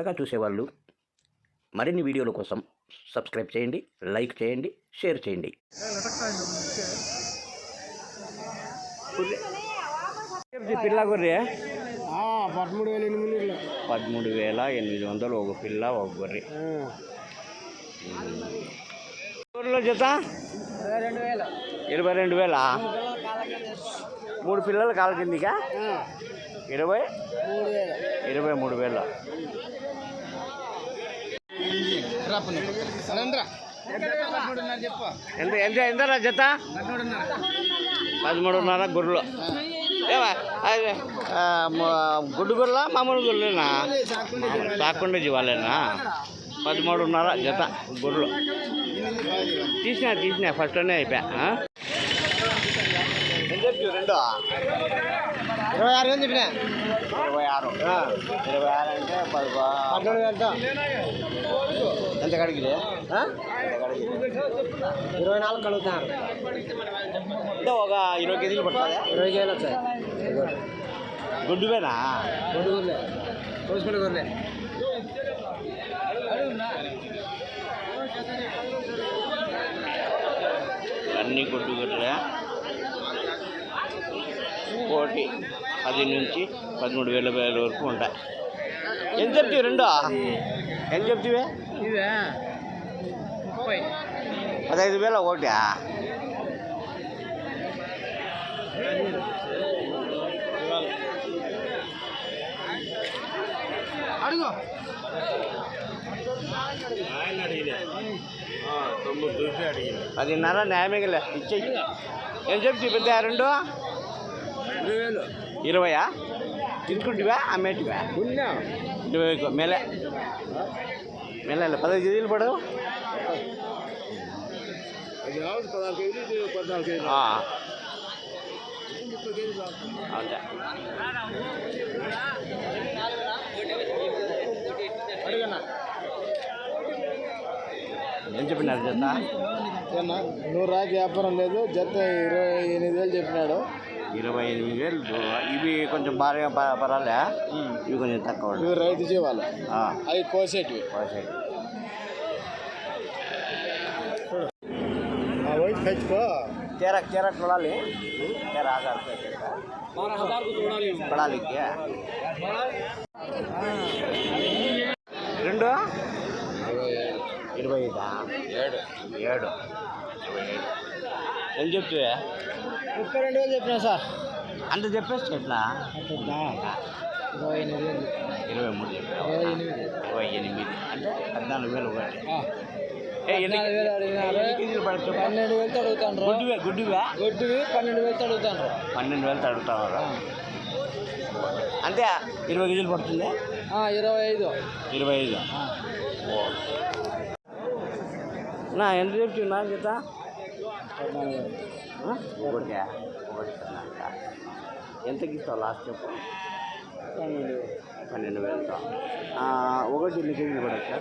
కొత్తగా చూసేవాళ్ళు మరిన్ని వీడియోల కోసం సబ్స్క్రైబ్ చేయండి లైక్ చేయండి షేర్ చేయండి. పిల్ల గొర్రె పదమూడు వేల ఎనిమిది వందలు. పదమూడు వేల ఎనిమిది వందలు ఒక పిల్ల ఒక గొర్రె. గొర్రెల జత? ఇరవై రెండు వేల. మూడు పిల్లలు కాల కిందికా. ఇరవై? ఇరవై మూడు వేలు. ఎంత ఎంత ఎంతరా జత? పదమూడున్నర గొర్రెలు. గుడ్డు గొర్రెలా మామూలు గొర్రెలేనా? కాకుండా జీవాలేనా? పదమూడున్నర జత గొర్రెలు. తీసినా తీసినా ఫస్ట్లోనే అయిపోయా రెండు ఇరవై ఆరు వేలు చెప్పిన? ఇరవై ఆరు. ఇరవై ఆరు అంటే పది పద్నాలుగు వేలతో ఎంత కడిగిలే ఇరవై నాలుగు కలుగుతున్నారు అంటే ఒక ఇరవై కేజీలు పడుతుందా ఇరవై వేలు వచ్చాయి గుడ్డువేనా గొడ్డు గొర్రె కోసుకుంటే గొర్రె అన్ని గుడ్డు గుడ్లే కోటి పది నుంచి పదమూడు వేల వేల వరకు ఉంటాయి ఎంత చెప్తావు రెండు ఎంత చెప్తావే ఇవే ముప్పై పదహైదు వేల ఒకటి అడుగు పదిన్నర న్యాయమే కదా ఇచ్చేయి ఏం చెప్తావు పెద్ద రెండు ఇరవై వేలు ఇరవయా తినుకుంటివా అమ్మేటివా ఇరవై మేలే. మేలే పదహైదు కేజీలు పడవు. ఏం చెప్పినారు జత? నూరు రాకి వ్యాపారం లేదు జత ఇరవై ఎనిమిది వేలు చెప్పినాడు. ఇరవై ఎనిమిది వేలు ఇవి కొంచెం బాగా ప- పర్వాలే ఇవి కొంచెం తక్కువ ఇవి రైతు జీవాలు ఆ, అవి కోసేటివి కోసేయి. ఆ వైట్ తెచ్చుకో तेरा तेरा కొడాలి तेरा ఆధార్ కొడాలి రెండు ఇరవై ఐదా ఏడు ఏడు ఇరవై ఏడు ఏం చెప్తావే ముప్పై రెండు వేలు చెప్పినా సార్. అంత చెప్పేసి ఎట్లా? ఇరవై ఎనిమిది వేలు ఇరవై మూడు చెప్పావు ఇరవై ఎనిమిది. ఇరవై ఎనిమిది. అంటే పద్నాలుగు వేలు ఒకటి? పన్నెండు వేలతో అడుగుతాను గుడ్డువే గుడ్డువే? గొడ్డువి పన్నెండు వేలతో అడుగుతాను పన్నెండు వేలు తడుగుతావారు అంటే ఇరవై కేజీలు పడుతుంది? ఇరవై ఐదు. ఇరవై ఐదు. నా ఎంత చెప్తున్నా ఆ? ఒకటి ఒకటి. ఎంతకి ఇస్తావు లాస్ట్ చెప్పు? పన్నెండు. వేలు పన్నెండు వేలతో. ఒకటి ఎన్ని కేజీలు పడచ్చా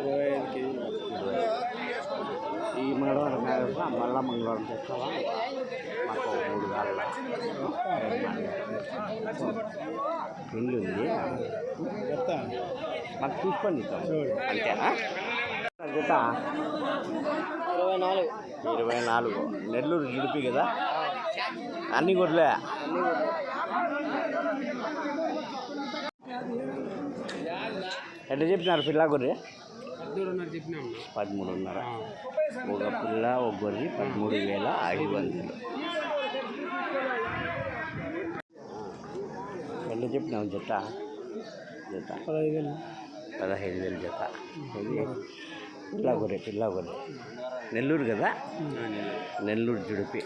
ఇరవై ఐదు కేజీలు ఈ మంగళవారం మేడపా మళ్ళా మంగళవారం తెస్తావా మాకు మూడు కాళ్ళ పెళ్ళి ఉంది. మాకు చూడు. అంతేనా? జత ఇరవై నాలుగు. ఇరవై నాలుగు. నెల్లూరు జుడిపి కదా? అన్ని గొడ్లే ఎట్లా చెప్పినారు పిల్ల గొర్రె చెప్పినాం. పదమూడున్నర. ఒక పిల్ల ఒక గొర్రె పదమూడు వేల ఐదు వందలు. ఎట్లా చెప్పినావు జత? జత? పదహైదు వేలు. పదహైదు వేలు జత. ఇది పిల్ల గొర్రె పిల్ల గొర్రె నెల్లూరు కదా? నెల్లూరు జుడిపి.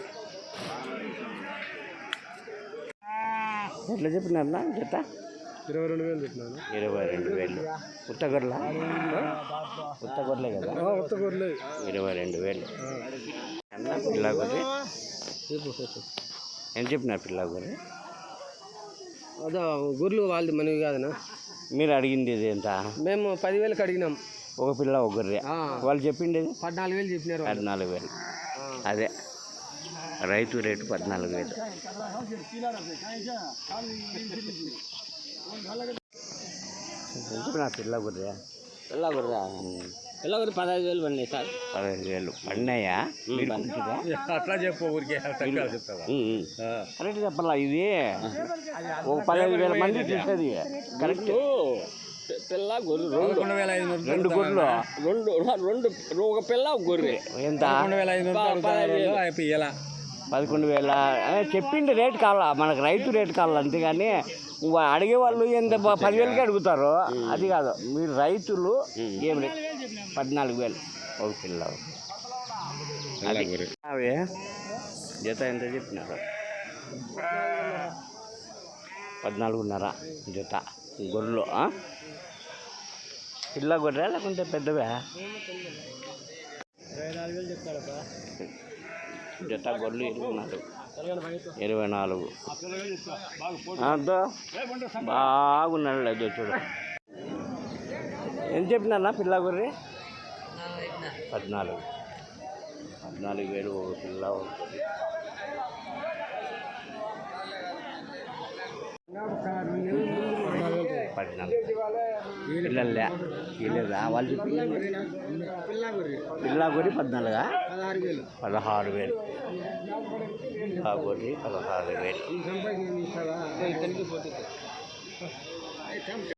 ఎట్లా చెప్పినారన్నా జత? ఇరవై రెండు వేలు చెప్పినాను. ఇరవై రెండు వేలు. ఉత్తగొర్ల ఉత్తగొర్లే కదా? గొర్రెలు ఇరవై రెండు వేలు. అన్న పిల్ల గొర్రె ఏం చెప్పినారు పిల్ల గొర్రె అదే గొర్రెలు వాళ్ళది మనవి కాదనా? మీరు అడిగింది ఇది ఎంత? మేము పదివేలకు అడిగినాం. ఒక పిల్ల ఒక గొర్రె ఆ, వాళ్ళు చెప్పిండేది పద్నాలుగు వేలు చెప్పినారు వాళ్ళు. పద్నాలుగు వేలు ఆ. అదే రైతు రేటు పద్నాలుగు వేలు ఎంత నా పిల్ల గుర్రె పిల్ల గుర్రా పిల్ల గుర్రి పదహైదు వేలు పడినాయి సార్ పదహైదు వేలు పడినాయా మీరు కొంచెమా? అట్లా చెప్పు ఊరికే తక్కువ చెప్తావా ఉమ్, ఉమ్. కరెక్ట్ చెప్పాలా ఇది ఒక పదహైదు వేల మంది చూసేది కరెక్ట్ పి- పిల్ల గొర్రె రెండు. పదకొండు వేల ఐదు వందలు రెండు గుడ్లు రెండు రెండు ఒక పిల్ల ఒక గొర్రె. ఎంత? పదకొండు వేల ఐదు వందలు పదకొండు వేల. చెప్పింది రేట్ కావాలా? మనకు రైతు రేట్ కావాలి అంతేగాని అడిగే వాళ్ళు ఎంత పదివేలకి అడుగుతారు అది కాదు. మీరు రైతులు ఏం రేట్ పద్నాలుగు వేలు. ఒక పిల్ల. అది. అవి జత ఎంత చెప్పినారు? పద్నాలుగున్నర జత. గొర్రెలు పిల్ల గొర్రె లేకుంటే పెద్దవా? జత గొర్రెలు ఇరవై నాలుగు. ఇరవై నాలుగు అదో బాగున్నాడు లేదు చూడు. ఎంత చెప్పినారా పిల్ల గొర్రె? పద్నాలుగు. పద్నాలుగు వేలు ఒక పిల్ల ఒక గొర్రె. పద్నాలుగు పిల్లలే పిల్లలా వాళ్ళు చెప్పి పిల్ల గొర్రె పద్నాలుగా పదహారు వేలు పదహారు వేలు పిల్ల గొర్రె పదహారు వేలు ఇతనికి పోతుంది